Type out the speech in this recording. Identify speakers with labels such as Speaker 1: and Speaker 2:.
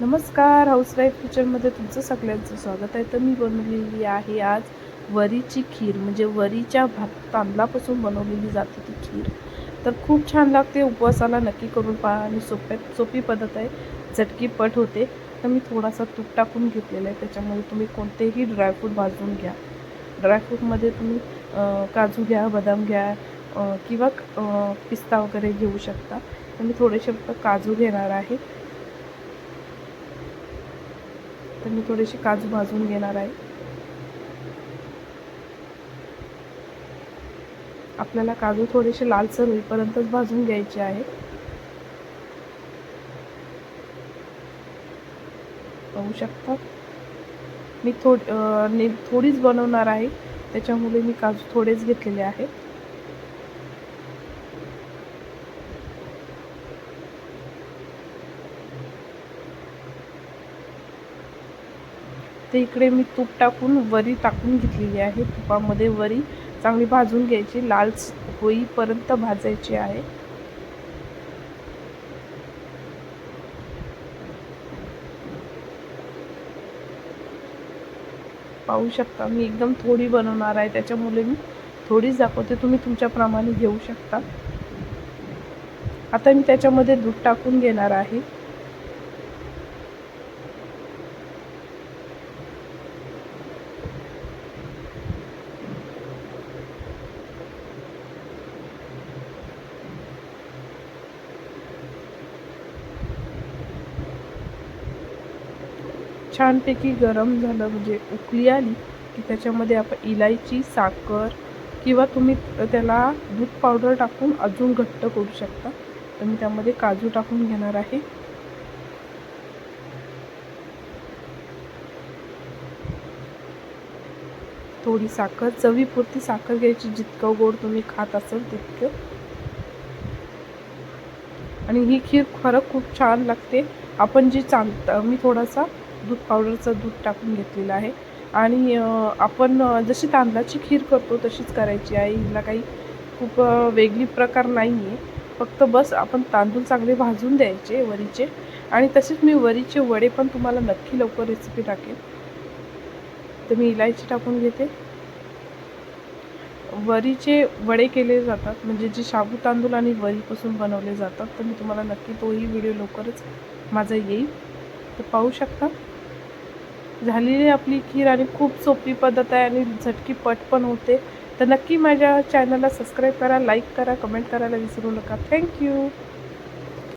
Speaker 1: नमस्कार हाऊसवाईफ किचनमध्ये तुमचं सगळ्यांचं स्वागत आहे. तर मी बनवलेली आहे आज वरीची खीर म्हणजे वरीच्या भात तांदळापासून बनवलेली जाते ती खीर. तर खूप छान लागते उपवासाला नक्की करून पहा आणि सोप्या सोपी पद्धत आहे. झटकीपट होते तर मी थोडासा तूप टाकून घेतलेला आहे. त्याच्यामध्ये तुम्ही कोणतेही ड्रायफ्रूट भाजून घ्या. ड्रायफ्रूटमध्ये तुम्ही काजू घ्या बदाम घ्या किंवा पिस्ता वगैरे घेऊ शकता. तर मी थोडेसे फक्त काजू घेणार आहे. तर मी थोडेसे काजू भाजून घेणार आहे. आपल्याला काजू थोडेसे लालसर होईपर्यंतच भाजून घ्यायचे आहे. पाहू शकता. मी थोड थोडीच बनवणार आहे. त्याच्यामुळे मी काजू थोडेच घेतलेले आहेत. तर इकडे मी तूप टाकून वरी टाकून घेतलेली आहे. तुपामध्ये वरी चांगली भाजून घ्यायची. लाल होईपर्यंत भाजायची आहे. पाहू शकता मी एकदम थोडी बनवणार आहे. त्याच्यामुळे मी थोडीच दाखवते. तुम्ही तुमच्याप्रमाणे घेऊ शकता. आता मी त्याच्यामध्ये दूध टाकून घेणार आहे. छानपैकी गरम झालं म्हणजे उकळी आली की त्याच्यामध्ये आपण इलायची साखर किंवा तुम्ही त्याला दूध पावडर टाकून अजून घट्ट करू शकता. तर मी त्यामध्ये काजू टाकून घेणार आहे. थोडी साखर चवीपुरती साखर घ्यायची जितकं गोड तुम्ही खात असाल तितकं. आणि ही खीर खरं खूप छान लागते. आपण जी चांद मी थोडासा दूध पावडरचं दूध टाकून घेतलेलं आहे. आणि आपण जशी तांदळाची खीर करतो तशीच करायची आहे. हिला काही खूप वेगळी प्रकार नाही आहे फक्त बस आपण तांदूळ चांगले भाजून द्यायचे वरीचे. आणि तसेच मी वरीचे वडे पण तुम्हाला नक्की लवकर रेसिपी टाकेन तर मी इलायची टाकून घेते. वरीचे वडे केले जातात. म्हणजे जे शाबू तांदूळ आणि वरीपासून बनवले जातात. तर मी तुम्हाला नक्की तोही व्हिडिओ लवकरच माझा येईल. तर पाहू शकता. झालेली आपली खीर आणि खूप सोपी पद्धत आहे आणि झटकी पट पण होते. तर नक्की माझ्या चॅनलला सबस्क्राईब करा लाईक करा कमेंट करायला विसरू नका. थँक्यू